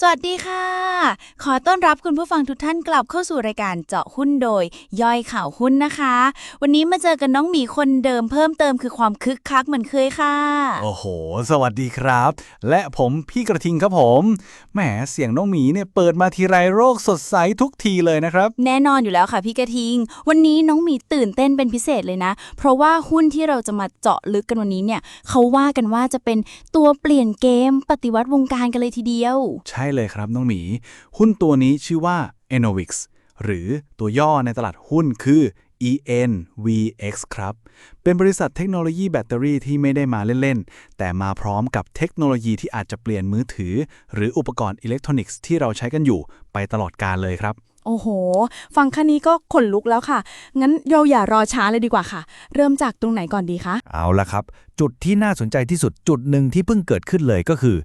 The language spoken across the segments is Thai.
สวัสดีค่ะ ขอต้อนรับคุณผู้ฟังทุกท่านกลับเข้าสู่รายการเจาะหุ้นโดย ย่อยข่าวหุ้นนะคะ วันนี้มาเจอกันน้องหมีคนเดิมเพิ่มเติมคือความคึกคักเหมือนเคยค่ะ โอ้โห สวัสดีครับ และผมพี่กระทิงครับผม แหมเสียงน้องหมีเนี่ยเปิดมาทีไรโรคสดใสทุกทีเลยนะครับ แน่นอนอยู่แล้วค่ะพี่กระทิง วันนี้น้องหมีตื่นเต้นเป็นพิเศษเลยนะ เพราะว่าหุ้นที่เราจะมาเจาะลึกกันวันนี้เนี่ยเขาว่ากันว่าจะเป็นตัวเปลี่ยนเกมปฏิวัติวงการกันเลยทีเดียว ใช่เลยครับน้องหมี หุ้นตัวนี้ชื่อว่า Enovix หรือตัวย่อในตลาดหุ้นคือ ENVX ครับ เป็นบริษัทเทคโนโลยีแบตเตอรี่ที่ไม่ได้มาเล่น ๆ แต่มาพร้อมกับเทคโนโลยีที่อาจจะเปลี่ยนมือถือ หรืออุปกรณ์อิเล็กทรอนิกส์ที่เราใช้กันอยู่ไปตลอดกาลเลยครับ โอ้โห ฟังแค่นี้ก็ขนลุกแล้วค่ะ งั้นเราอย่ารอช้าเลยดีกว่าค่ะ เริ่มจากตรงไหนก่อนดีคะ เอาละครับ จุดที่น่าสนใจที่สุดจุดหนึ่งที่เพิ่งเกิดขึ้นเลยก็คือ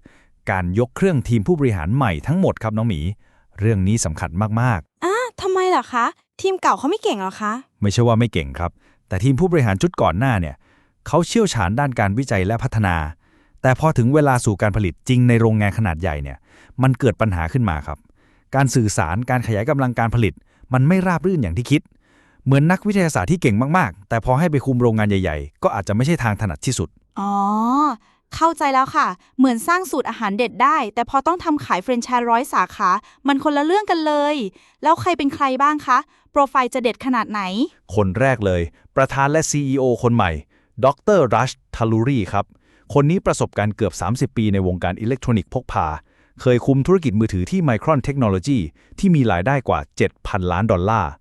การยกเครื่องทีมผู้บริหารใหม่ทั้งหมดครับน้องหมี เรื่องนี้สำคัญมากอะทำไมล่ะคะ ทีมเก่าเขาไม่เก่งหรอคะ ๆ ไม่ใช่ว่าไม่เก่งครับ แต่ทีมผู้บริหารชุดก่อนหน้าเนี่ยเขาเชี่ยวชาญด้านการวิจัยและพัฒนา แต่พอถึงเวลาสู่การผลิตจริงในโรงงานขนาดใหญ่เนี่ยมันเกิดปัญหาขึ้นมาครับ การสื่อสารการขยายกำลังการผลิต มันไม่ราบรื่นอย่างที่คิด เหมือนนักวิทยาศาสตร์ที่เก่งมากๆ แต่พอให้ไปคุมโรงงานใหญ่ ๆ ก็อาจจะไม่ใช่ทางถนัดที่สุด อ๋อ เข้าใจแล้วค่ะ เหมือนสร้างสูตรอาหารเด็ดได้ แต่พอต้องทำขายเฟรนไชส์ร้อยสาขา มันคนละเรื่องกันเลย แล้วใครเป็นใครบ้างคะ โปรไฟล์จะเด็ดขนาดไหน คนแรกเลย ประธานและ CEO คนใหม่ ดรรัชทาลูรีครับ คนนี้ประสบการณ์เกือบ 30 ปีในวงการอิเล็กทรอนิกส์พกพา เคยคุมธุรกิจมือถือที่ Micron Technology ที่มีรายได้กว่า 7,000 ล้านดอลลาร์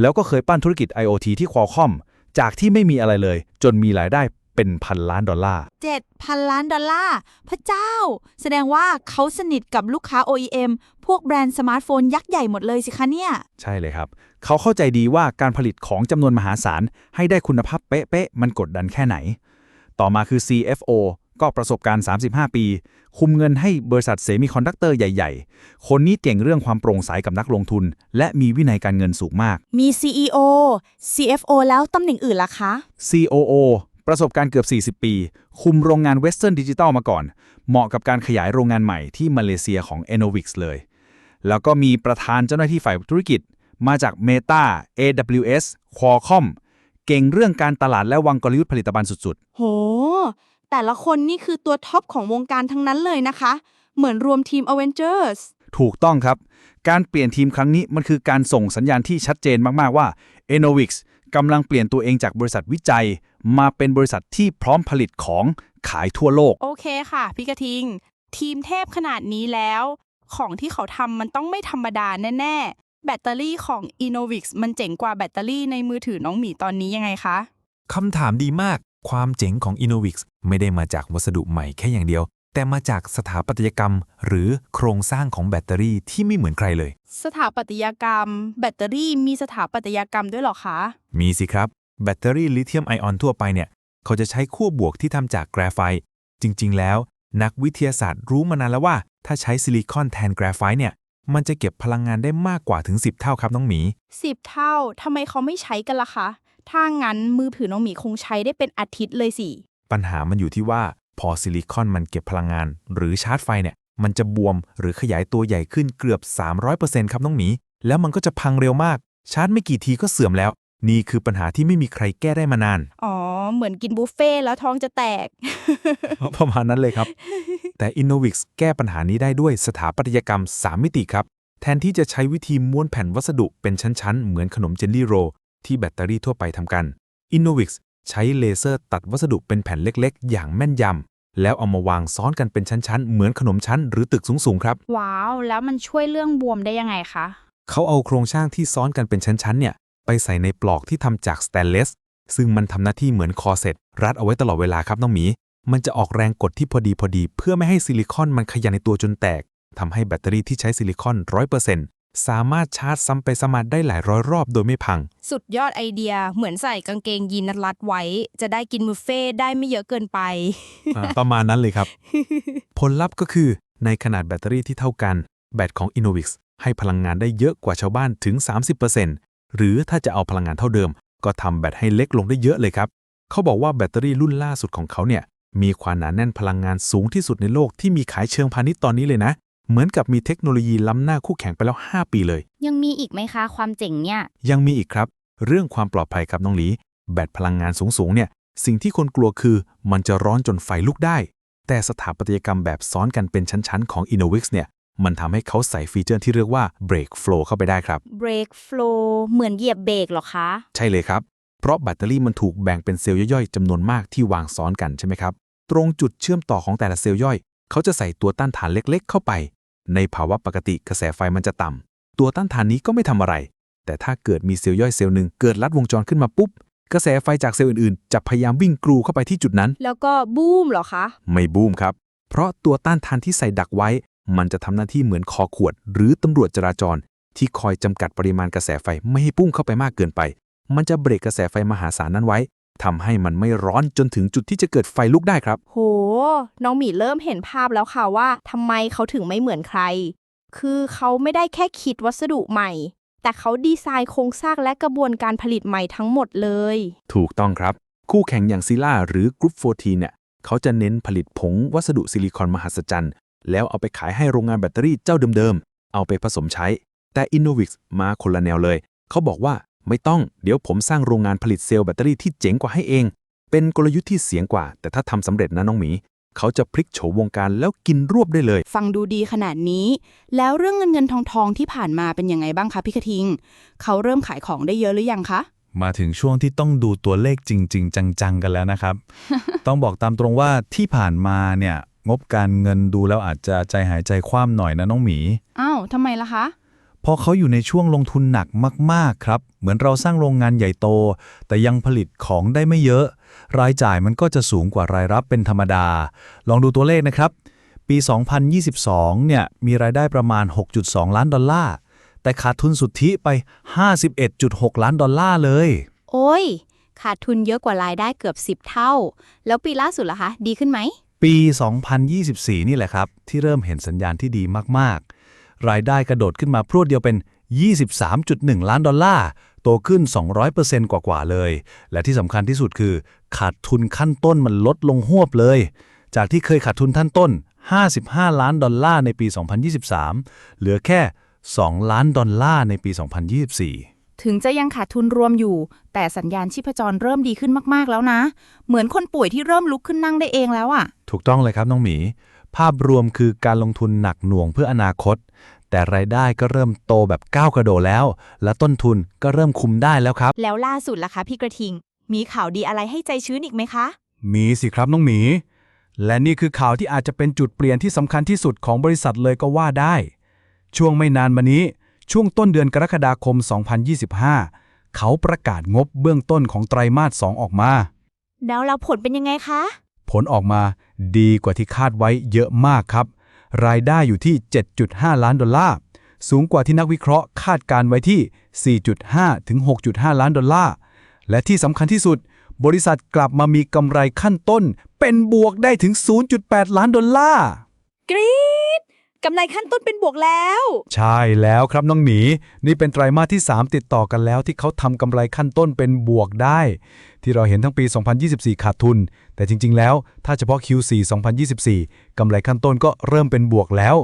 แล้วก็เคยปั้นธุรกิจ IoT ที่ Qualcomm จากที่ไม่มีอะไรเลย จนมีรายได้ เป็นพันล้านดอลลาร์ 7,000 ล้านดอลลาร์ พระเจ้า แสดงว่าเขาสนิทกับลูกค้า OEM พวกแบรนด์สมาร์ทโฟนยักษ์ใหญ่หมดเลยสิคะเนี่ย ใช่เลยครับ เขาเข้าใจดีว่าการผลิตของจำนวนมหาศาล ให้ได้คุณภาพเป๊ะๆ มันกดดันแค่ไหน ต่อมาคือ CFO ก็ประสบการณ์ 35 ปี คุมเงินให้บริษัทเซมิคอนดักเตอร์ใหญ่ ๆ คนนี้เก่งเรื่องความโปร่งใสกับนักลงทุน และมีวินัยการเงินสูงมาก มี CEO CFO แล้วตำแหน่งอื่นล่ะคะ COO ประสบการณ์เกือบ 40 ปี คุมโรงงาน Western Digital มาก่อน เหมาะกับการขยายโรงงานใหม่ที่มาเลเซียของ Enovix เลย แล้วก็มีประธานเจ้าหน้าที่ฝ่ายธุรกิจ มาจาก Meta AWS Qualcomm เก่งเรื่องการตลาดและวางกลยุทธ์ผลิตภัณฑ์สุดโห แต่ละคนนี่คือตัวท็อปของวงการทั้งนั้นเลยนะคะ เหมือนรวมทีม Avengers ๆถูกต้องครับ การเปลี่ยนทีมครั้งนี้มันคือการส่งสัญญาณที่ชัดเจนมาก ๆ ว่า Enovix กำลังเปลี่ยนตัวเองจากบริษัทวิจัย มาเป็นบริษัทที่พร้อมผลิตของขายทั่วโลก โอเคค่ะ พี่กระทิง ทีมเทพขนาดนี้แล้ว ของที่เขาทำมันต้องไม่ธรรมดาแน่ ๆ แบตเตอรี่ของ Innovix มันเจ๋งกว่าแบตเตอรี่ในมือถือน้องหมีตอนนี้ยังไงคะคำถามดีมาก ความเจ๋งของ Innovix ไม่ได้มาจากวัสดุใหม่แค่อย่างเดียว แต่มาจากสถาปัตยกรรม หรือโครงสร้างของแบตเตอรี่ที่ไม่เหมือนใครเลย สถาปัตยกรรม แบตเตอรี่มีสถาปัตยกรรมด้วยเหรอคะ มีสิครับ แบตเตอรี่ลิเธียมไอออนทั่วไปเนี่ยเขาจะใช้ขั้วบวกที่ทำจากแกรไฟต์จริง ๆ แล้ว นักวิทยาศาสตร์รู้มานานแล้วว่า ถ้าใช้ซิลิคอนแทนแกรไฟต์เนี่ยมันจะเก็บพลังงานได้มากกว่าถึง 10 เท่าครับน้องหมี 10 เท่าทำไมเขาไม่ใช้กันล่ะคะ ถ้างั้นมือถือน้องหมีคงใช้ได้เป็นอาทิตย์เลยสิ ปัญหามันอยู่ที่ว่า พอซิลิคอนมันเก็บพลังงาน หรือชาร์จไฟเนี่ย มันจะบวมหรือขยายตัวใหญ่ขึ้นเกือบ 300%ครับน้องหมี แล้วมันก็จะพังเร็วมาก ชาร์จไม่กี่ทีก็เสื่อมแล้ว นี่คือปัญหาที่ไม่มีใครแก้ได้มานาน อ๋อ เหมือนกินบุฟเฟ่ต์แล้วท้องจะแตก ประมาณนั้นเลยครับ แต่ Innovix แก้ปัญหานี้ได้ด้วยสถาปัตยกรรม 3 มิติครับ แทนที่จะใช้วิธีม้วนแผ่นวัสดุเป็นชั้นๆ เหมือนขนมเจลลี่โรลที่แบตเตอรี่ทั่วไปทำกัน Innovix ใช้เลเซอร์ตัดวัสดุเป็นแผ่นเล็กๆ อย่างแม่นยำ แล้วเอามาวางซ้อนกันเป็นชั้นๆ เหมือนขนมชั้นหรือตึกสูงๆครับ ว้าว แล้วมันช่วยเรื่องบวมได้ยังไงคะ เขาเอาโครงสร้างที่ซ้อนกันเป็นชั้นๆเนี่ยไปใส่ในปลอกที่ทำจากสแตนเลส ซึ่งมันทำหน้าที่เหมือนคอร์เซ็ตรัดเอาไว้ตลอดเวลาครับน้องหมี มันจะออกแรงกดที่พอดีพอดี เพื่อไม่ให้ซิลิคอนมันขยันในตัวจนแตกทำให้แบตเตอรี่ที่ใช้ซิลิคอน100% สามารถชาร์จซ้ำไปซ้ำมาได้หลายร้อยรอบโดยไม่พัง สุดยอดไอเดียเหมือนใส่กางเกงยีนรัดไว้ จะได้กินบุฟเฟ่ต์ได้ไม่เยอะเกินไปประมาณนั้นเลยครับ ผลลัพธ์ก็คือในขนาดแบตเตอรี่ที่เท่ากัน แบตของ Innovix ให้พลังงานได้เยอะกว่าชาวบ้านถึง 30%หรือถ้าจะเอาพลังงานเท่าเดิม ก็ทำแบตให้เล็กลงได้เยอะเลยครับ เขาบอกว่าแบตเตอรี่รุ่นล่าสุดของเขาเนี่ยมีความหนาแน่นพลังงานสูงที่สุดในโลกที่มีขายเชิงพาณิชย์ตอนนี้เลยนะ เหมือนกับมีเทคโนโลยีล้ำหน้าคู่แข่งไปแล้ว 5 ปีเลย ยังมีอีกไหมคะความเจ๋งเนี่ย ยังมีอีกครับ เรื่องความปลอดภัยครับน้องหลี แบตพลังงานสูงๆเนี่ยสิ่งที่คนกลัวคือมันจะร้อนจนไฟลุกได้ แต่สถาปัตยกรรมแบบซ้อนกันเป็นชั้นๆ ของ Innovix เนี่ยมันทำให้เขาใส่ฟีเจอร์ที่เรียกว่า Break Flow เข้าไปได้ครับ break flow เหมือนเหยียบเบรกเหรอคะ ใช่เลยครับ เพราะแบตเตอรี่มันถูกแบ่งเป็นเซลล์ย่อยๆจำนวนมากที่วางซ้อนกันใช่ไหมครับ ตรงจุดเชื่อมต่อของแต่ละเซลล์ย่อย เขาจะใส่ตัวต้านทานเล็กๆ เข้าไป ในภาวะปกติกระแสไฟมันจะต่ำตัวต้านทานนี้ก็ไม่ทำอะไร แต่ถ้าเกิดมีเซลล์ย่อยเซลล์หนึ่งเกิดลัดวงจรขึ้นมาปุ๊บ กระแสไฟจากเซลล์อื่นๆ จะพยายามวิ่งกรูเข้าไปที่จุดนั้น แล้วก็บูมเหรอคะ ไม่บูมครับ เพราะตัวต้านทานที่ใส่ดักไว้ มันจะทำหน้าที่เหมือนคอขวด หรือตำรวจจราจร ที่คอยจำกัดปริมาณกระแสไฟไม่ให้พุ่งเข้าไปมากเกินไป มันจะเบรกกระแสไฟมหาศาลนั้นไว้ ทำให้มันไม่ร้อนจนถึงจุดที่จะเกิดไฟลุกได้ครับ โห น้องหมีเริ่มเห็นภาพแล้วค่ะว่าทำไมเขาถึงไม่เหมือนใคร คือเขาไม่ได้แค่คิดวัสดุใหม่ แต่เขาดีไซน์โครงสร้างและกระบวนการผลิตใหม่ทั้งหมดเลย ถูกต้องครับ คู่แข่งอย่างซิล่าหรือกรุ๊ป14เนี่ยเขาจะเน้นผลิตผงวัสดุซิลิคอนมหัศจรรย์ แล้วเอาไปขายให้โรงงานแบตเตอรี่เจ้าเดิมๆ เอาไปผสมใช้ แต่ Innovix มาคนละแนวเลย เขาบอกว่า ไม่ต้องเดี๋ยวผมสร้างโรงงานผลิตเซลล์แบตเตอรี่ที่เจ๋งกว่าให้เอง เป็นกลยุทธ์ที่เสียงกว่า แต่ถ้าทำสำเร็จนะน้องหมี เขาจะพลิกโฉมวงการแล้วกินรวบได้เลย ฟังดูดีขนาดนี้ แล้วเรื่องเงินเงินทองทองที่ผ่านมาเป็นยังไงบ้างคะพี่กระทิง เขาเริ่มขายของได้เยอะหรือยังคะมาถึงช่วงที่ต้องดูตัวเลขจริง ๆ จังๆ กันแล้วนะครับ ต้องบอกตามตรงว่าที่ผ่านมาเนี่ยงบการเงินดูแล้วอาจจะใจหายใจคว่ำหน่อยนะน้องหมี อ้าวทำไมล่ะคะเพ ราะเขาอยู่ในช่วงลงทุนหนักมาก ๆ ครับ เหมือนเราสร้างโรงงานใหญ่โต แต่ยังผลิตของได้ไม่เยอะ รายจ่ายมันก็จะสูงกว่ารายรับเป็นธรรมดา ลองดูตัวเลขนะครับ ปี 2022 เนี่ย มีรายได้ประมาณ 6.2 ล้านดอลลาร์ แต่ขาดทุนสุทธิไป 51.6 ล้านดอลลาร์เลย โอ้ย ขาดทุนเยอะกว่ารายได้เกือบ 10 เท่า แล้วปีล่าสุดล่ะคะ ดีขึ้นไหม ปี 2024 นี่แหละครับ ที่เริ่มเห็นสัญญาณที่ดีมาก ๆ รายได้กระโดดขึ้นมาพรวดเดียวเป็น 23.1 ล้านดอลลาร์ โตขึ้น 200%กว่าๆเลย และที่สำคัญที่สุดคือ ขาดทุนขั้นต้นมันลดลงหวบเลย จากที่เคยขาดทุนท่านต้น 55 ล้านดอลลาร์ในปี 2023 เหลือแค่ 2 ล้านดอลลาร์ในปี 2024ถึงจะยังขาดทุนรวมอยู่ แต่สัญญาณชีพจรเริ่มดีขึ้นมาก ๆ แล้วนะ เหมือนคนป่วยที่เริ่มลุกขึ้นนั่งได้เองแล้วอะถูกต้องเลยครับน้องหมี ภาพรวมคือการลงทุนหนักหน่วงเพื่ออนาคต แต่รายได้ก็เริ่มโตแบบก้าวกระโดดแล้ว และต้นทุนก็เริ่มคุมได้แล้วครับ แล้วล่าสุดล่ะคะพี่กระทิง มีข่าวดีอะไรให้ใจชื้นอีกไหมคะ มีสิครับน้องหมี และนี่คือข่าวที่อาจจะเป็นจุดเปลี่ยนที่สำคัญที่สุดของบริษัทเลยก็ว่าได้ ช่วงไม่นานมานี้ ช่วงต้นเดือนกรกฎาคม 2025 เขาประกาศงบเบื้องต้นของไตรมาส 2 ออกมา แล้วเราผลเป็นยังไงคะ ผลออกมาดีกว่าที่คาดไว้เยอะมากครับ รายได้อยู่ที่ 7.5 ล้านดอลลาร์ สูงกว่าที่นักวิเคราะห์คาดการไว้ที่ 4.5 ถึง 6.5 ล้านดอลลาร์ และที่สำคัญที่สุด บริษัทกลับมามีกำไรขั้นต้น เป็นบวกได้ถึง 0.8 ล้านดอลลาร์ กรี๊ดกำไรขั้นต้นเป็นบวกแล้ว ใช่แล้วครับน้องหมี นี่เป็นไตรมาสที่ 3 ติดต่อกันแล้วที่เขาทำกำไรขั้นต้นเป็นบวกได้ ที่เราเห็นทั้งปี 2024 ขาดทุน แต่จริง ๆ แล้วถ้าเฉพาะ Q4 2024 กำไรขั้นต้นก็เริ่มเป็นบวกแล้ว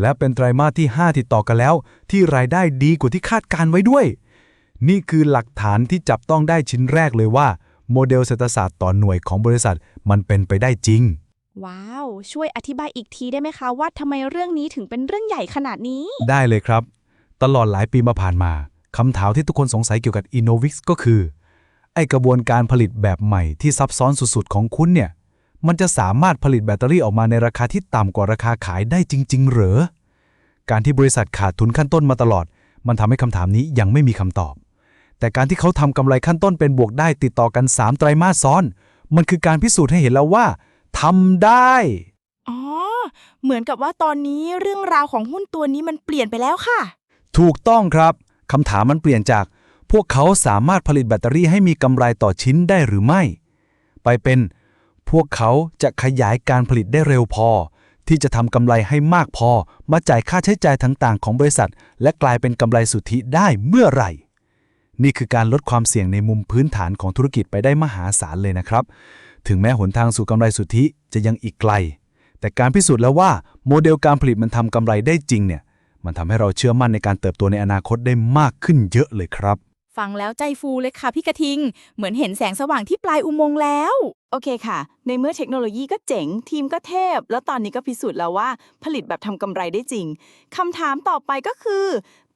และเป็นไตรมาสที่ 5 ติดต่อกันแล้ว ที่รายได้ดีกว่าที่คาดการไว้ด้วย นี่คือหลักฐานที่จับต้องได้ชิ้นแรกเลยว่า โมเดลเศรษฐศาสตร์ต่อหน่วยของบริษัทมันเป็นไปได้จริง ว้าว ช่วยอธิบายอีกทีได้ไหมคะว่าทำไมเรื่องนี้ถึงเป็นเรื่องใหญ่ขนาดนี้ ได้เลยครับ ตลอดหลายปีมาผ่านมาคำถามที่ทุกคนสงสัยเกี่ยวกับ Innovix ก็คือ ไอกระบวนการผลิตแบบใหม่ที่ซับซ้อนสุดๆ ของคุณเนี่ย มันจะสามารถผลิตแบตเตอรี่ออกมาในราคาที่ต่ำกว่าราคาขายได้จริงๆเหรอการที่บริษัทขาดทุนขั้นต้นมาตลอด มันทำให้คำถามนี้ยังไม่มีคำตอบ แต่การที่เขาทำกำไรขั้นต้นเป็นบวกได้ติดต่อกัน 3 ไตรมาสซ้อน มันคือการพิสูจน์ให้เห็นแล้วว่าทำได้ อ๋อ เหมือนกับว่าตอนนี้เรื่องราวของหุ้นตัวนี้มันเปลี่ยนไปแล้วค่ะ ถูกต้องครับคำถามมันเปลี่ยนจาก พวกเขาสามารถผลิตแบตเตอรี่ให้มีกำไรต่อชิ้นได้หรือไม่ ไปเป็น พวกเขาจะขยายการผลิตได้เร็วพอ ที่จะทำกำไรให้มากพอ มาจ่ายค่าใช้จ่ายต่างๆ ของบริษัท และกลายเป็นกำไรสุทธิได้เมื่อไหร่ นี่คือการลดความเสี่ยงในมุมพื้นฐานของธุรกิจไปได้มหาศาลเลยนะครับ ถึงแม้หนทางสู่กำไรสุทธิจะยังอีกไกล แต่การพิสูจน์แล้วว่าโมเดลการผลิตมันทำกำไรได้จริงเนี่ย มันทำให้เราเชื่อมั่นในการเติบโตในอนาคตได้มากขึ้นเยอะเลยครับ ฟังแล้วใจฟูเลยค่ะพี่กระทิง เหมือนเห็นแสงสว่างที่ปลายอุโมงค์แล้ว โอเคค่ะ ในเมื่อเทคโนโลยีก็เจ๋ง ทีมก็เทพ แล้วตอนนี้ก็พิสูจน์แล้วว่า ผลิตแบบทำกำไรได้จริงคำถามต่อไปก็คือ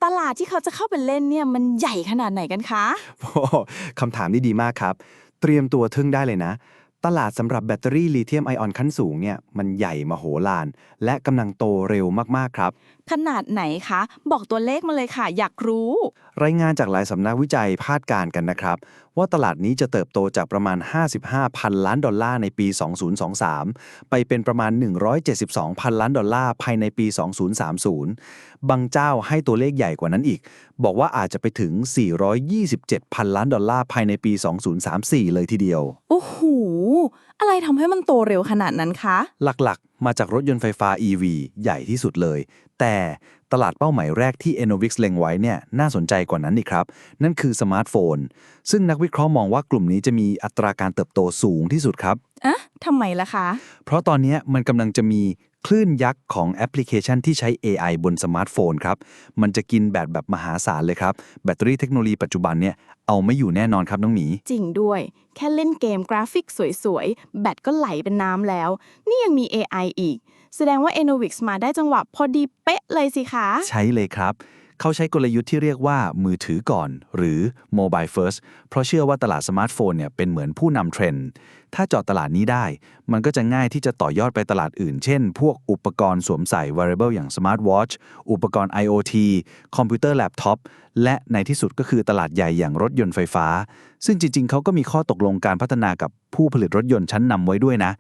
ตลาดที่เขาจะเข้าไปเล่นเนี่ยมันใหญ่ขนาดไหนกันคะ โอ้โหคำถามนี่ดีมากครับ เตรียมตัวทึ่งได้เลยนะ ตลาดสำหรับแบตเตอรี่ลิเธียมไอออนขั้นสูงเนี่ยมันใหญ่มโหฬารและกำลังโตเร็วมาก ๆ ครับขนาดไหนคะ บอกตัวเลขมาเลยค่ะ อยากรู้ รายงานจากหลายสำนักวิจัยคาดการณ์กันนะครับ ว่าตลาดนี้จะเติบโตจากประมาณ 55 พันล้านดอลลาร์ในปี 2023 ไปเป็นประมาณ 172 พันล้านดอลลาร์ภายในปี 2030 บางเจ้าให้ตัวเลขใหญ่กว่านั้นอีก บอกว่าอาจจะไปถึง 427 พันล้านดอลลาร์ภายในปี 2034 เลยทีเดียว โอ้โห อะไรทำให้มันโตเร็วขนาดนั้นคะ หลักๆ มาจากรถยนต์ไฟฟ้า EV ใหญ่ที่สุดเลย แต่ตลาดเป้าหมายแรกที่ Enovix เล็งไว้เนี่ยน่าสนใจกว่านั้นอีกครับ นั่นคือสมาร์ทโฟน ซึ่งนักวิเคราะห์มองว่ากลุ่มนี้จะมีอัตราการเติบโตสูงที่สุดครับ อะทำไมล่ะคะ เพราะตอนนี้มันกำลังจะมี คลื่นยักษ์ของแอปพลิเคชันที่ใช้ AI บนสมาร์ทโฟนครับ มันจะกินแบตแบบมหาศาลเลยครับ แบตเตอรี่เทคโนโลยีปัจจุบันเนี่ยเอาไม่อยู่แน่นอนครับน้องหมี จริงด้วย แค่เล่นเกมกราฟิกสวยๆ แบตก็ไหลเป็นน้ำแล้ว นี่ยังมี AI อีก แสดงว่า Enovix มาได้จังหวะพอดีเป๊ะเลยสิคะ ใช้เลยครับ เขาใช้กลยุทธ์ที่เรียกว่ามือถือก่อน หรือ mobile first เพราะเชื่อว่าตลาดสมาร์ทโฟนเนี่ยเป็นเหมือนผู้นำเทรนด์ ถ้าเจาะตลาดนี้ได้ มันก็จะง่ายที่จะต่อยอดไปตลาดอื่น เช่น พวกอุปกรณ์สวมใส่ wearable อย่าง smart watch อุปกรณ์ IoT คอมพิวเตอร์แล็ปท็อปและในที่สุดก็คือตลาดใหญ่อย่างรถยนต์ไฟฟ้า ซึ่งจริงๆ เขาก็มีข้อตกลงการพัฒนากับผู้ผลิตรถยนต์ชั้นนำไว้ด้วยนะ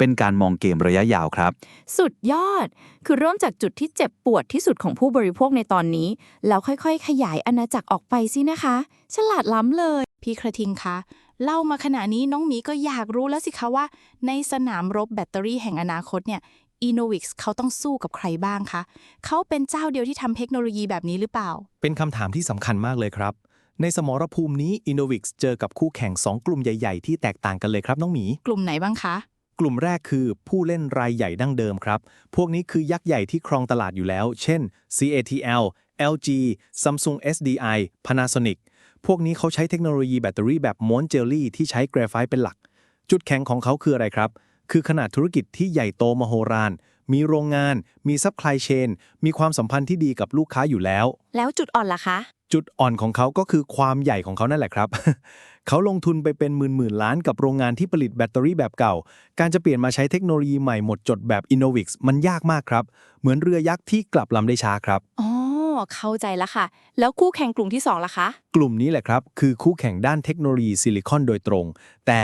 เป็นการมองเกมระยะยาวครับ สุดยอด คือเริ่มจากจุดที่เจ็บปวดที่สุดของผู้บริโภคในตอนนี้ แล้วค่อยๆ ขยายอาณาจักรออกไปสินะคะ ฉลาดล้ำเลย พี่กระทิงคะ เล่ามาขณะนี้น้องหมีก็อยากรู้แล้วสิคะว่า ในสนามรบแบตเตอรี่แห่งอนาคตเนี่ย Enovix เขาต้องสู้กับใครบ้างคะ เขาเป็นเจ้าเดียวที่ทำเทคโนโลยีแบบนี้หรือเปล่า เป็นคำถามที่สำคัญมากเลยครับ ในสมรภูมินี้ Innovix เจอกับคู่แข่ง 2 กลุ่มใหญ่ ๆ ที่แตกต่างกันเลยครับน้องหมี กลุ่มไหนบ้างคะ กลุ่มแรกคือผู้เล่นรายใหญ่ดั้งเดิมครับ พวกนี้คือยักษ์ใหญ่ที่ครองตลาดอยู่แล้ว เช่น CATL LG Samsung SDI Panasonic พวกนี้เขาใช้เทคโนโลยีแบตเตอรี่แบบม้วนเจลลี่ที่ใช้แกรไฟต์เป็นหลัก จุดแข็งของเขาคืออะไรครับ คือขนาดธุรกิจที่ใหญ่โตมโหฬารมีโรงงาน มีซัพพลายเชน มีความสัมพันธ์ที่ดีกับลูกค้าอยู่แล้ว แล้วจุดอ่อนล่ะคะ จุดอ่อนของเขาก็คือความใหญ่ของเขานั่นแหละครับ เขาลงทุนไปเป็นหมื่นหมื่นๆล้านกับโรงงานที่ผลิตแบตเตอรี่แบบเก่า การจะเปลี่ยนมาใช้เทคโนโลยีใหม่หมดจดแบบ Innovix มันยากมากครับ เหมือนเรือยักษ์ที่กลับลำได้ช้าครับ อ๋อ เข้าใจแล้วค่ะ แล้วคู่แข่งกลุ่มที่สองล่ะคะ กลุ่มนี้แหละครับ คือคู่แข่งด้านเทคโนโลยีซิลิคอนโดยตรง แต่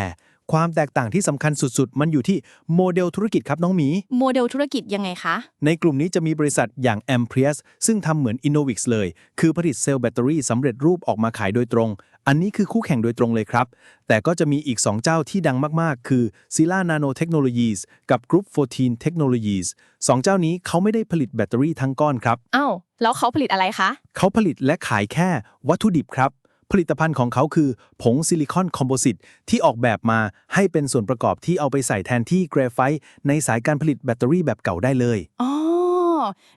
ความแตกต่างที่สำคัญสุด ๆ มันอยู่ที่โมเดลธุรกิจครับน้องหมี โมเดลธุรกิจยังไงคะ ในกลุ่มนี้จะมีบริษัทอย่าง Amprius ซึ่งทำเหมือน Innovix เลย คือผลิตเซลล์แบตเตอรี่สำเร็จรูปออกมาขายโดยตรง อันนี้คือคู่แข่งโดยตรงเลยครับ แต่ก็จะมีอีก 2 เจ้าที่ดังมาก ๆ คือ Sila Nano Technologies กับ Group 14 Technologies สองเจ้านี้เขาไม่ได้ผลิตแบตเตอรี่ทั้งก้อนครับ อ้าว แล้วเขาผลิตอะไรคะ เขาผลิตและขายแค่วัตถุดิบครับ ผลิตภัณฑ์ของเขาคือผงซิลิคอนคอมโพสิตที่ออกแบบมาให้เป็นส่วนประกอบที่เอาไปใส่แทนที่แกรไฟต์ในสายการผลิตแบตเตอรี่แบบเก่าได้เลยอ๋อ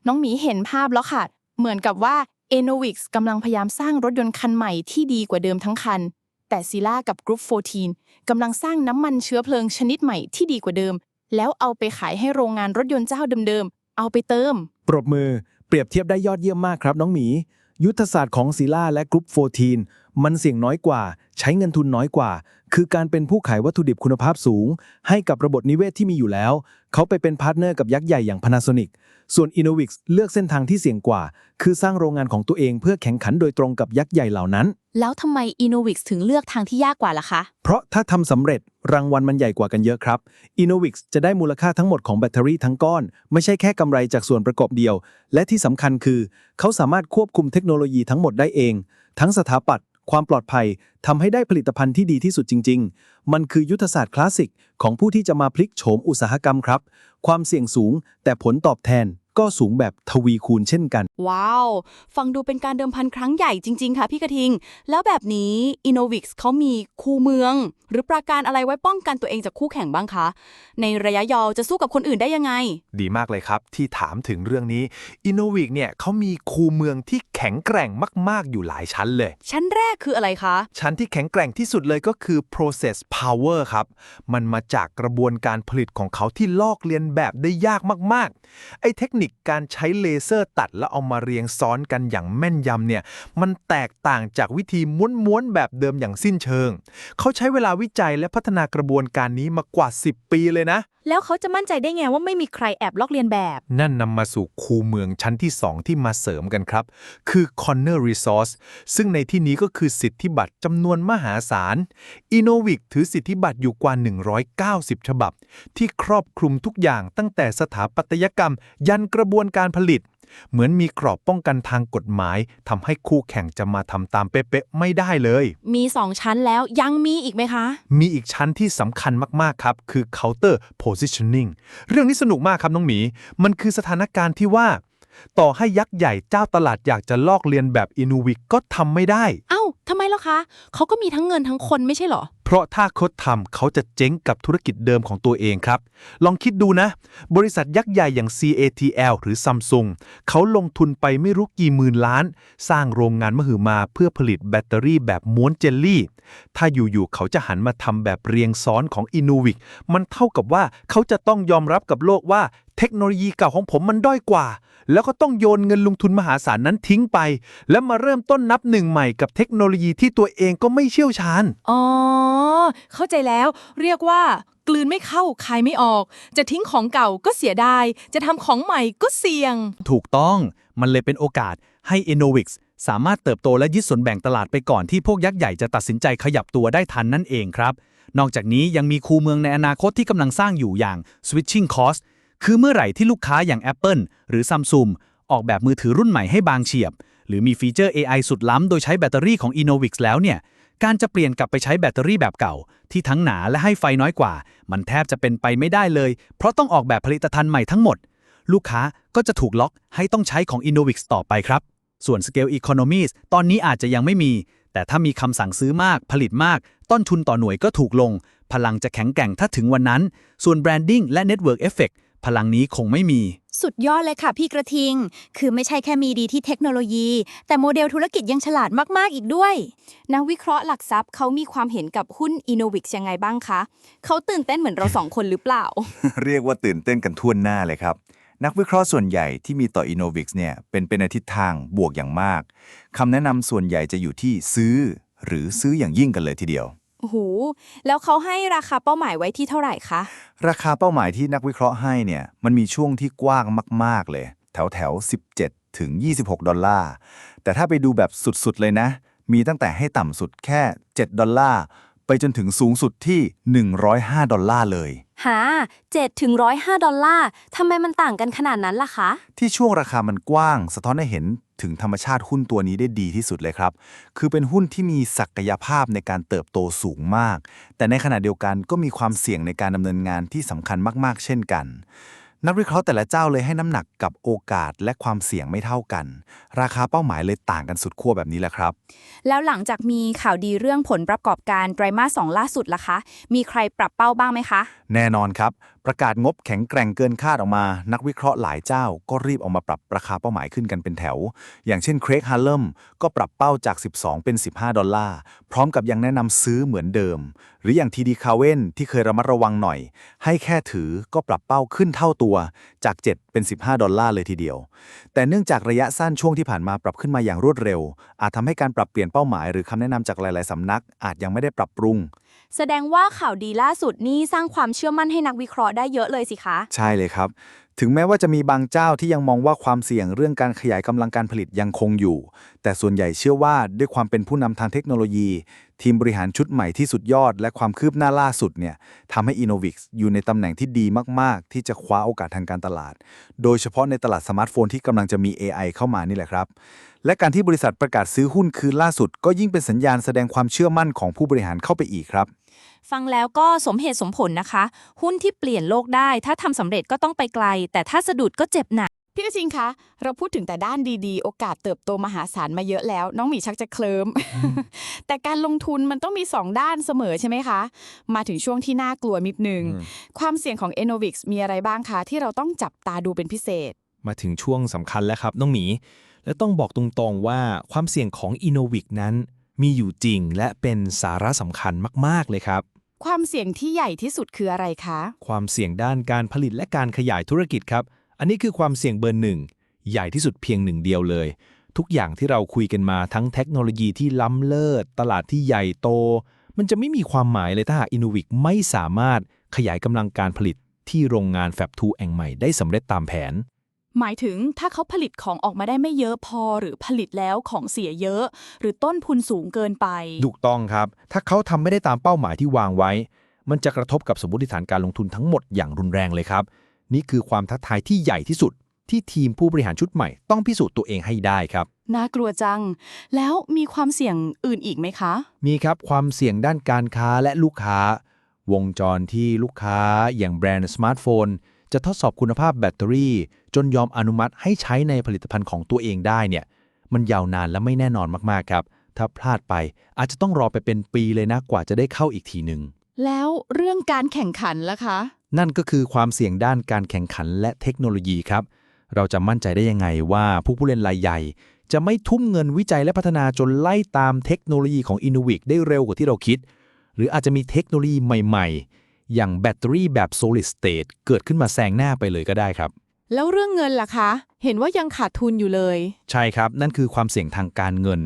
น้องหมีเห็นภาพแล้วค่ะ เหมือนกับว่า Enovix กำลังพยายามสร้างรถยนต์คันใหม่ที่ดีกว่าเดิมทั้งคัน แต่ซิล่ากับ Group 14กำลังสร้างน้ำมันเชื้อเพลิงชนิดใหม่ที่ดีกว่าเดิม แล้วเอาไปขายให้โรงงานรถยนต์เจ้าเดิมๆเอาไปเติม ปรบมือเปรียบเทียบได้ยอดเยี่ยมมากครับน้องหมี ยุทธศาสตร์ของซีล่าและกรุ๊ป 14มันเสี่ยงน้อยกว่า ใช้เงินทุนน้อยกว่า คือการเป็นผู้ขายวัตถุดิบคุณภาพสูง ให้กับระบบนิเวศที่มีอยู่แล้ว เขาไปเป็นพาร์ทเนอร์กับยักษ์ใหญ่อย่าง Panasonic ส่วน Innovix เลือกเส้นทางที่เสี่ยงกว่า คือสร้างโรงงานของตัวเองเพื่อแข่งขันโดยตรงกับยักษ์ใหญ่เหล่านั้น แล้วทำไม Enovix ถึงเลือกทางที่ยากกว่าล่ะคะ เพราะถ้าทำสำเร็จรางวัลมันใหญ่กว่ากันเยอะครับ Innovix จะได้มูลค่าทั้งหมดของแบตเตอรี่ทั้งก้อน ไม่ใช่แค่กำไรจากส่วนประกอบเดียว และที่สำคัญคือ เขาสามารถควบคุมเทคโนโลยีทั้งหมดได้เอง ทั้งสถาปัตย์ ความปลอดภัยทำให้ได้ผลิตภัณฑ์ที่ดีที่สุดจริง ๆ มันคือยุทธศาสตร์คลาสสิกของผู้ที่จะมาพลิกโฉมอุตสาหกรรมครับ ความเสี่ยงสูงแต่ผลตอบแทน ก็สูงแบบทวีคูณเช่นกัน ว้าว ฟังดูเป็นการเดิมพันครั้งใหญ่จริง ๆ ค่ะพี่กระทิง แล้วแบบนี้ Innovix เขามีคูเมือง หรือประการอะไรไว้ป้องกันตัวเองจากคู่แข่งบ้างคะ ในระยะยาวจะสู้กับคนอื่นได้ยังไง ดีมากเลยครับที่ถามถึงเรื่องนี้ Innovic เนี่ยเขามีคูเมืองที่แข็งแกร่งมาก ๆ อยู่หลายชั้นเลย ชั้นแรกคืออะไรคะ ชั้นที่แข็งแกร่งที่สุดเลยก็คือ process power ครับ มันมาจากกระบวนการผลิตของเขาที่ลอกเลียนแบบได้ยากมาก ๆ ไอ้เทคนิคการใช้เลเซอร์ตัดแล้วเอามาเรียงซ้อนกันอย่างแม่นยำเนี่ย มันแตกต่างจากวิธีม้วนๆแบบเดิมอย่างสิ้นเชิง เขาใช้เวลาวิจัยและพัฒนากระบวนการนี้มากว่า 10 ปีเลยนะ แล้วเขาจะมั่นใจได้ไงว่าไม่มีใครแอบลอกเลียนแบบ นั่นนำมาสู่คูเมืองชั้นที่ 2 ที่มาเสริมกันครับ คือ Corner Resource ซึ่งในที่นี้ก็คือสิทธิบัตรจำนวนมหาศาล Innovic ถือสิทธิบัตรอยู่กว่า 190 ฉบับ ที่ครอบคลุมทุกอย่างตั้งแต่สถาปัตยกรรม ยันกระบวนการผลิต เหมือนมีกรอบป้องกันทางกฎหมายทำให้คู่แข่งจะมาทำตามเป๊ะๆไม่ได้เลย มี2ชั้นแล้วยังมีอีกไหมคะ มีอีกชั้นที่สำคัญมาก ๆ ครับ คือ counter positioning เรื่องนี้สนุกมากครับน้องหมี มันคือสถานการณ์ที่ว่า ต่อให้ยักษ์ใหญ่เจ้าตลาดอยากจะลอกเลียนแบบ Inuvic ก็ทำไม่ได้ เอ้าทำไมล่ะคะเขาก็มีทั้งเงินทั้งคนไม่ใช่เหรอ เพราะถ้าเขาทำเขาจะเจ๊งกับธุรกิจเดิมของตัวเองครับ ลองคิดดูนะ บริษัทยักษ์ใหญ่อย่าง CATL หรือ Samsung เขาลงทุนไปไม่รู้กี่หมื่นล้าน สร้างโรงงานมหึมาเพื่อผลิตแบตเตอรี่แบบม้วนเจลลี่ ถ้าอยู่ๆเขาจะหันมาทำแบบเรียงซ้อนของ Innovic มันเท่ากับว่าเขาจะต้องยอมรับกับโลกว่า เทคโนโลยีเก่าของผมมันด้อยกว่า แล้วก็ต้องโยนเงินลงทุนมหาศาลนั้นทิ้งไป แล้วมาเริ่มต้นนับหนึ่งใหม่กับเทคโนโลยีที่ตัวเองก็ไม่เชี่ยวชาญ อ๋อ เข้าใจแล้ว เรียกว่า กลืนไม่เข้าคายไม่ออก จะทิ้งของเก่าก็เสียดาย จะทำของใหม่ก็เสี่ยง ถูกต้อง มันเลยเป็นโอกาสให้ Innovix สามารถเติบโตและยึดส่วนแบ่งตลาดไปก่อนที่พวกยักษ์ใหญ่จะตัดสินใจขยับตัวได้ทันนั่นเองครับ นอกจากนี้ยังมีคูเมืองในอนาคตที่กำลังสร้างอยู่อย่าง switching cost คือเมื่อไหร่ที่ลูกค้าอย่าง Apple หรือ Samsung ออกแบบมือถือรุ่นใหม่ให้บางเฉียบ หรือมีฟีเจอร์ AI สุดล้ำ โดยใช้แบตเตอรี่ของ Innovix แล้วเนี่ย การจะเปลี่ยนกลับไปใช้แบตเตอรี่แบบเก่า ที่ทั้งหนาและให้ไฟน้อยกว่า มันแทบจะเป็นไปไม่ได้เลย เพราะต้องออกแบบผลิตภัณฑ์ใหม่ทั้งหมด ลูกค้าก็จะถูกล็อกให้ต้องใช้ของ Innovix ต่อไปครับ ส่วน Scale Economies ตอนนี้อาจจะยังไม่มี แต่ถ้ามีคำสั่งซื้อมาก ผลิตมาก ต้นทุนต่อหน่วยก็ถูกลง พลังจะแข็งแกร่งถ้าถึงวันนั้น ส่วน Branding และ Network Effect พลังนี้คงไม่มี สุดยอดเลยค่ะพี่กระทิง คือไม่ใช่แค่มีดีที่เทคโนโลยี แต่โมเดลธุรกิจยังฉลาดมากๆอีกด้วย นักวิเคราะห์หลักทรัพย์เขามีความเห็นกับหุ้น Innovix ยังไงบ้างคะ เขาตื่นเต้นเหมือนเราสองคนหรือเปล่า เรียกว่าตื่นเต้นกันทั่วหน้าเลยครับ นักวิเคราะห์ส่วนใหญ่ที่มีต่อ Innovix เนี่ยเป็นเป็นในทิศทางบวกอย่างมากคำแนะนำส่วนใหญ่จะอยู่ที่ซื้อ หรือซื้ออย่างยิ่งกันเลยทีเดียว โอ้โหแล้วเขาให้ราคาเป้าหมายไว้ที่เท่าไหร่คะ ราคาเป้าหมายที่นักวิเคราะห์ให้เนี่ยมันมีช่วงที่กว้างมาก ๆ เลย แถวแถวๆ17 ถึง 26 ดอลลาร์ แต่ถ้าไปดูแบบสุด ๆ เลยนะ มีตั้งแต่ให้ต่ำสุดแค่ 7 ดอลลาร์ ไปจนถึงสูงสุดที่ 105 ดอลลาร์เลยหา7ถึง105 ดอลลาร์ทำไมมันต่างกันขนาดนั้นล่ะคะ ที่ช่วงราคามันกว้าง สะท้อนให้เห็น ถึงธรรมชาติหุ้นตัวนี้ได้ดีที่สุดเลยครับ คือเป็นหุ้นที่มีศักยภาพในการเติบโตสูงมาก แต่ในขณะเดียวกันก็มีความเสี่ยงในการดำเนินงานที่สำคัญมาก ๆ เช่นกัน นักวิเคราะห์แต่ละเจ้าเลยให้น้ำหนักกับโอกาสและความเสี่ยงไม่เท่ากัน ราคาเป้าหมายเลยต่างกันสุดขั้วแบบนี้แหละครับ แล้วหลังจากมีข่าวดีเรื่องผลประกอบการไตรมาสสองล่าสุดล่ะคะ มีใครปรับเป้าบ้างไหมคะ แน่นอนครับ ประกาศงบแข็งแกร่งเกินคาดออกมา นักวิเคราะห์หลายเจ้าก็รีบออกมาปรับราคาเป้าหมายขึ้นกันเป็นแถว อย่างเช่นเครกฮาร์เลมก็ปรับเป้าจาก 12 เป็น 15 ดอลลาร์ พร้อมกับยังแนะนำซื้อเหมือนเดิม หรืออย่างทีดีคาเว่นที่เคยระมัดระวังหน่อย ให้แค่ถือก็ปรับเป้าขึ้นเท่าตัวจาก 7 เป็น 15 ดอลลาร์เลยทีเดียว แต่เนื่องจากระยะสั้นช่วงที่ผ่านมาปรับขึ้นมาอย่างรวดเร็ว อาจทำให้การปรับเปลี่ยนเป้าหมาย หรือคำแนะนำจากหลาย ๆสำนัก อาจยังไม่ได้ปรับปรุง แสดงว่าข่าวดีล่าสุดนี้สร้างความเชื่อมั่นให้นักวิเคราะห์ได้เยอะเลยสิคะ ใช่เลยครับ ถึงแม้ว่าจะมีบางเจ้าที่ยังมองว่าความเสี่ยงเรื่องการขยายกำลังการผลิตยังคงอยู่ แต่ส่วนใหญ่เชื่อว่าด้วยความเป็นผู้นำทางเทคโนโลยี ทีมบริหารชุดใหม่ที่สุดยอด และความคืบหน้าล่าสุดเนี่ยทำให้ Innovix อยู่ในตำแหน่งที่ดีมาก ๆ ที่จะคว้าโอกาสทางการตลาด โดยเฉพาะในตลาดสมาร์ทโฟนที่กำลังจะมี AI เข้ามานี่แหละครับ และการที่บริษัทประกาศซื้อหุ้นคืนล่าสุด ก็ยิ่งเป็นสัญญาณแสดงความเชื่อมั่นของผู้บริหารเข้าไปอีกครับ ฟังแล้วก็สมเหตุสมผลนะคะ หุ้นที่เปลี่ยนโลกได้ ถ้าทำสำเร็จก็ต้องไปไกล แต่ถ้าสะดุดก็เจ็บหนัก พี่กระทิงคะ เราพูดถึงแต่ด้านดีๆ โอกาสเติบโตมหาศาลมาเยอะแล้ว น้องหมีชักจะเคลิม แต่การลงทุนมันต้องมี 2 ด้านเสมอใช่ไหมคะ มาถึงช่วงที่น่ากลัวนิดนึง ความเสี่ยงของ e n o v i x มีอะไรบ้างคะที่เราต้องจับตาดูเป็นพิเศษ มาถึงช่วงสำคัญแล้วครับน้องหมี และต้องบอกตรงๆว่าความเสี่ยงของ i n n o v i c นั้น มีอยู่จริงและเป็นสาระสำคัญมาก ๆ เลยครับ ความเสี่ยงที่ใหญ่ที่สุดคืออะไรคะ ความเสี่ยงด้านการผลิตและการขยายธุรกิจครับ อันนี้คือความเสี่ยงเบอร์หนึ่งใหญ่ที่สุดเพียงหนึ่งเดียวเลย ทุกอย่างที่เราคุยกันมาทั้งเทคโนโลยีที่ล้ำเลิศ ตลาดที่ใหญ่โต มันจะไม่มีความหมายเลยถ้าหาก Innovic ไม่สามารถขยายกำลังการผลิตที่โรงงานแฟบทูแองใหม่ได้สำเร็จตามแผน หมายถึงถ้าเขาผลิตของออกมาได้ไม่เยอะพอหรือผลิตแล้วของเสียเยอะ หรือต้นทุนสูงเกินไป ถูกต้องครับ ถ้าเขาทำไม่ได้ตามเป้าหมายที่วางไว้ มันจะกระทบกับสมมติฐานการลงทุนทั้งหมดอย่างรุนแรงเลยครับ นี่คือความท้าทายที่ใหญ่ที่สุด ที่ทีมผู้บริหารชุดใหม่ ต้องพิสูจน์ตัวเองให้ได้ครับ น่ากลัวจัง แล้วมีความเสี่ยงอื่นอีกไหมคะ มีครับความเสี่ยงด้านการค้าและลูกค้า วงจรที่ลูกค้าอย่างแบรนด์สมาร์ทโฟน จะทดสอบคุณภาพแบตเตอรี่ จนยอมอนุมัติให้ใช้ในผลิตภัณฑ์ของตัวเองได้เนี่ยมันยาวนานและไม่แน่นอนมากๆครับ ถ้าพลาดไปอาจจะต้องรอไปเป็นปีเลยนะกว่าจะได้เข้าอีกทีหนึ่งแล้วเรื่องการแข่งขันล่ะคะ นั่นก็คือความเสี่ยงด้านการแข่งขันและเทคโนโลยีครับ เราจะมั่นใจได้ยังไงว่าผู้ผู้เล่นรายใหญ่ จะไม่ทุ่มเงินวิจัยและพัฒนาจนไล่ตามเทคโนโลยีของ Innovic ได้เร็วกว่าที่เราคิด หรืออาจจะมีเทคโนโลยีใหม่ ๆ อย่างแบตเตอรี่แบบ solid state เกิดขึ้นมาแซงหน้าไปเลยก็ได้ครับ แล้วเรื่องเงินล่ะคะ เห็นว่ายังขาดทุนอยู่เลย ใช่ครับ นั่นคือความเสี่ยงทางการเงิน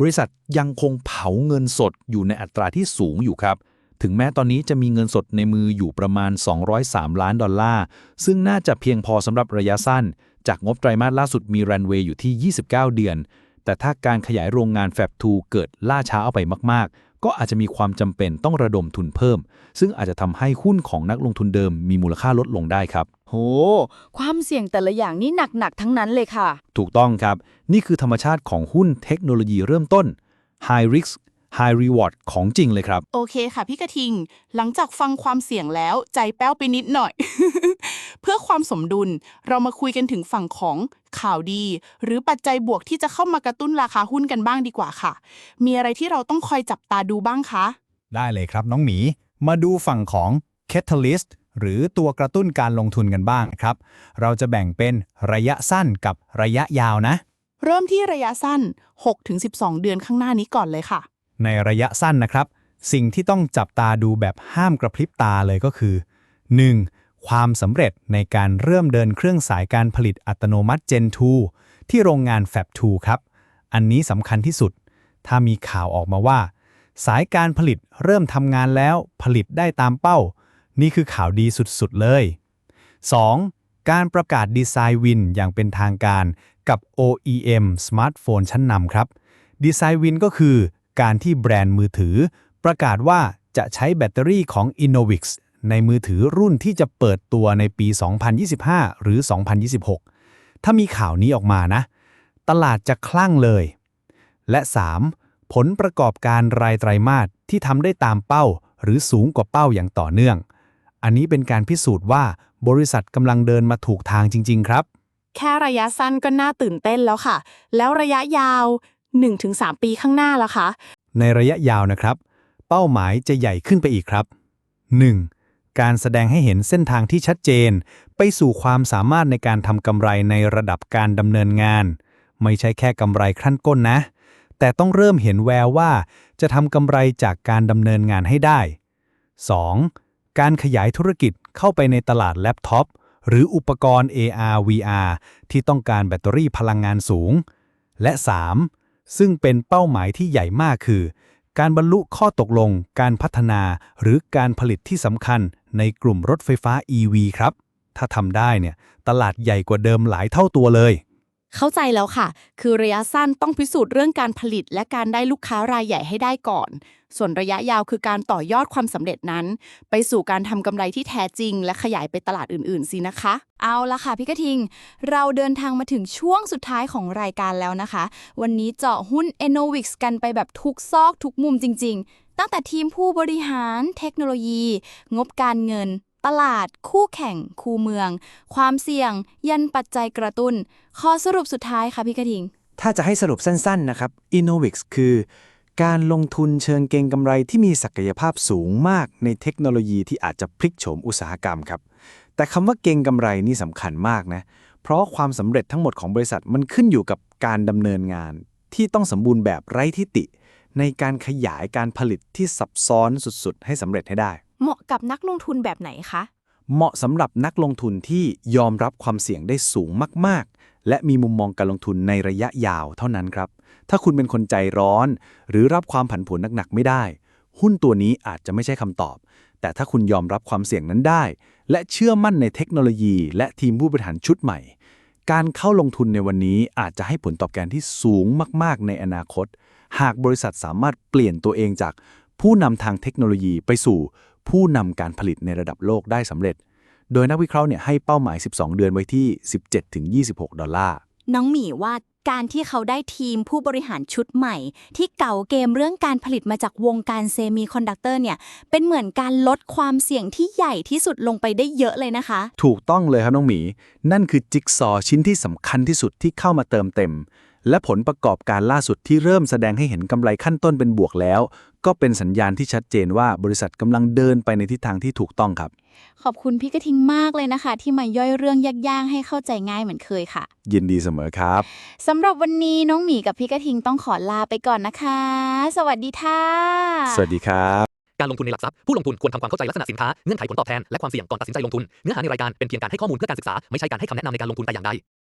บริษัทยังคงเผาเงินสดอยู่ในอัตราที่สูงอยู่ครับ ถึงแม้ตอนนี้จะมีเงินสดในมืออยู่ประมาณ 203 ล้านดอลลาร์ ซึ่งน่าจะเพียงพอสำหรับระยะสั้น จากงบไตรมาสล่าสุดมีรันเวย์อยู่ที่ 29 เดือน แต่ถ้าการขยายโรงงานแฟบทูเกิดล่าช้าเอาไปมากๆ ก็อาจจะมีความจำเป็นต้องระดมทุนเพิ่ม ซึ่งอาจจะทำให้หุ้นของนักลงทุนเดิมมีมูลค่าลดลงได้ครับ โห ความเสี่ยงแต่ละอย่างนี่หนัก ๆ ทั้งนั้นเลยค่ะ ถูกต้องครับ นี่คือธรรมชาติของหุ้นเทคโนโลยีเริ่มต้น High Risk High Reward ของจริงเลยครับ โอเคค่ะพี่กระทิง หลังจากฟังความเสี่ยงแล้วใจแป้วไปนิดหน่อย เพื่อความสมดุลเรามาคุยกันถึงฝั่งของข่าวดี หรือปัจจัยบวกที่จะเข้ามากระตุ้นราคาหุ้นกันบ้างดีกว่าค่ะ มีอะไรที่เราต้องคอยจับตาดูบ้างคะ ได้เลยครับน้องหมี มาดูฝั่งของ Catalyst หรือตัวกระตุ้นการลงทุนกันบ้างนะครับ เราจะแบ่งเป็นระยะสั้นกับระยะยาวนะ เริ่มที่ระยะสั้น 6-12 เดือนข้างหน้านี้ก่อนเลยค่ะ ในระยะสั้นนะครับ สิ่งที่ต้องจับตาดูแบบห้ามกระพริบตาเลยก็คือ 1. ความสำเร็จในการเริ่มเดินเครื่องสายการผลิตอัตโนมัติ Gen 2 ที่โรงงาน Fab 2 ครับ อันนี้สำคัญที่สุด ถ้ามีข่าวออกมาว่า สายการผลิตเริ่มทำงานแล้วผลิตได้ตามเป้า นี่คือข่าวดีสุดๆเลย 2. การประกาศดีไซน์วินอย่างเป็นทางการกับ OEM สมาร์ทโฟนชั้นนำครับ ดีไซน์วินก็คือ การที่แบรนด์มือถือ ประกาศว่าจะใช้แบตเตอรี่ของ Innovix ในมือถือรุ่นที่จะเปิดตัวในปี 2025 หรือ 2026 ถ้ามีข่าวนี้ออกมานะ ตลาดจะคลั่งเลย และ 3. ผลประกอบการรายไตรมาสที่ทำได้ตามเป้า หรือสูงกว่าเป้าอย่างต่อเนื่อง อันนี้เป็นการพิสูจน์ว่าบริษัทกำลังเดินมาถูกทางจริง ๆ ครับ แค่ระยะสั้นก็น่าตื่นเต้นแล้วค่ะ แล้วระยะยาว 1-3 ปีข้างหน้าล่ะคะ ในระยะยาวนะครับ เป้าหมายจะใหญ่ขึ้นไปอีกครับ 1. การแสดงให้เห็นเส้นทางที่ชัดเจน ไปสู่ความสามารถในการทำกำไรในระดับการดำเนินงาน ไม่ใช่แค่กำไรขั้นก้นนะ แต่ต้องเริ่มเห็นแววว่า จะทำกำไรจากการดำเนินงานให้ได้ 2. การขยายธุรกิจเข้าไปในตลาดแล็ปท็อปหรืออุปกรณ์ AR VR ที่ต้องการแบตเตอรี่พลังงานสูง และ 3. ซึ่งเป็นเป้าหมายที่ใหญ่มากคือ การบรรลุข้อตกลง การพัฒนาหรือการผลิตที่สำคัญในกลุ่มรถไฟฟ้า EV ครับ ถ้าทำได้เนี่ย ตลาดใหญ่กว่าเดิมหลายเท่าตัวเลย เข้าใจแล้วค่ะ คือระยะสั้นต้องพิสูจน์เรื่องการผลิต และการได้ลูกค้ารายใหญ่ให้ได้ก่อน ส่วนระยะยาวคือการต่อยอดความสำเร็จนั้น ไปสู่การทำกำไรที่แท้จริง และขยายไปตลาดอื่นๆสินะคะ เอาละค่ะพี่กระทิง เราเดินทางมาถึงช่วงสุดท้ายของรายการแล้วนะคะ วันนี้เจาะหุ้น e n o v i x กันไปแบบทุกซอกทุกมุมจริง ๆ ตั้งแต่ทีมผู้บริหาร เทคโนโลยี งบการเงิน ตลาด คู่แข่ง คู่เมือง ความเสี่ยง ยันปัจจัยกระตุ้น ข้อสรุปสุดท้ายค่ะพี่กระทิง ถ้าจะให้สรุปสั้นๆนะครับ Innovix คือ การลงทุนเชิงเก็งกำไรที่มีศักยภาพสูงมากในเทคโนโลยีที่อาจจะพลิกโฉมอุตสาหกรรมครับ แต่คำว่าเก็งกำไรนี่สำคัญมากนะ เพราะความสำเร็จทั้งหมดของบริษัทมันขึ้นอยู่กับการดำเนินงาน ที่ต้องสมบูรณ์แบบไร้ทิฏฐิในการขยายการผลิตที่ซับซ้อนสุดๆ ให้สำเร็จให้ได้ เหมาะกับนักลงทุนแบบไหนคะ เหมาะสำหรับนักลงทุนที่ยอมรับความเสี่ยงได้สูงมาก ๆ และมีมุมมองการลงทุนในระยะยาวเท่านั้นครับ ถ้าคุณเป็นคนใจร้อน หรือรับความผันผวนหนัก ๆ ไม่ได้ หุ้นตัวนี้อาจจะไม่ใช่คำตอบ แต่ถ้าคุณยอมรับความเสี่ยงนั้นได้ และเชื่อมั่นในเทคโนโลยี และทีมผู้บริหารชุดใหม่ การเข้าลงทุนในวันนี้อาจจะให้ผลตอบแทนที่สูงมาก ๆ ในอนาคต หากบริษัทสามารถเปลี่ยนตัวเองจากผู้นำทางเทคโนโลยีไปสู่ ผู้นำการผลิตในระดับโลกได้สำเร็จ โดยนักวิเคราะห์เนี่ยให้เป้าหมาย 12 เดือนไว้ที่ 17-26 ดอลลาร์ น้องหมีว่าการที่เขาได้ทีมผู้บริหารชุดใหม่ ที่เก่าเกมเรื่องการผลิตมาจากวงการเซมิคอนดักเตอร์เนี่ย เป็นเหมือนการลดความเสี่ยงที่ใหญ่ที่สุดลงไปได้เยอะเลยนะคะ ถูกต้องเลยครับน้องหมี นั่นคือจิ๊กซอว์ชิ้นที่สำคัญที่สุดที่เข้ามาเติมเต็ม และผลประกอบการล่าสุดที่เริ่มแสดงให้เห็นกำไรขั้นต้นเป็นบวกแล้ว ก็เป็นสัญญาณที่ชัดเจนว่าบริษัทกำลังเดินไปในทิศทางที่ถูกต้องครับ ขอบคุณพี่กระทิงมากเลยนะคะ ที่มาย่อยเรื่องยากๆ ให้เข้าใจง่ายเหมือนเคยค่ะ ยินดีเสมอครับสำหรับวันนี้น้องหมีกับพี่กระทิงต้องขอลาไปก่อนนะคะ สวัสดีค่ะ สวัสดีครับ การลงทุนในหลักทรัพย์ผู้ลงทุนควรทำความเข้าใจลักษณะสินค้า เงื่อนไขผลตอบแทน และความเสี่ยงก่อนตัดสินใจลงทุน เนื้อหาในรายการเป็นเพียงการให้ข้อมูลเพื่อการศึกษา ไม่ใช่การให้คำแนะนำในการลงทุนแต่อย่างใด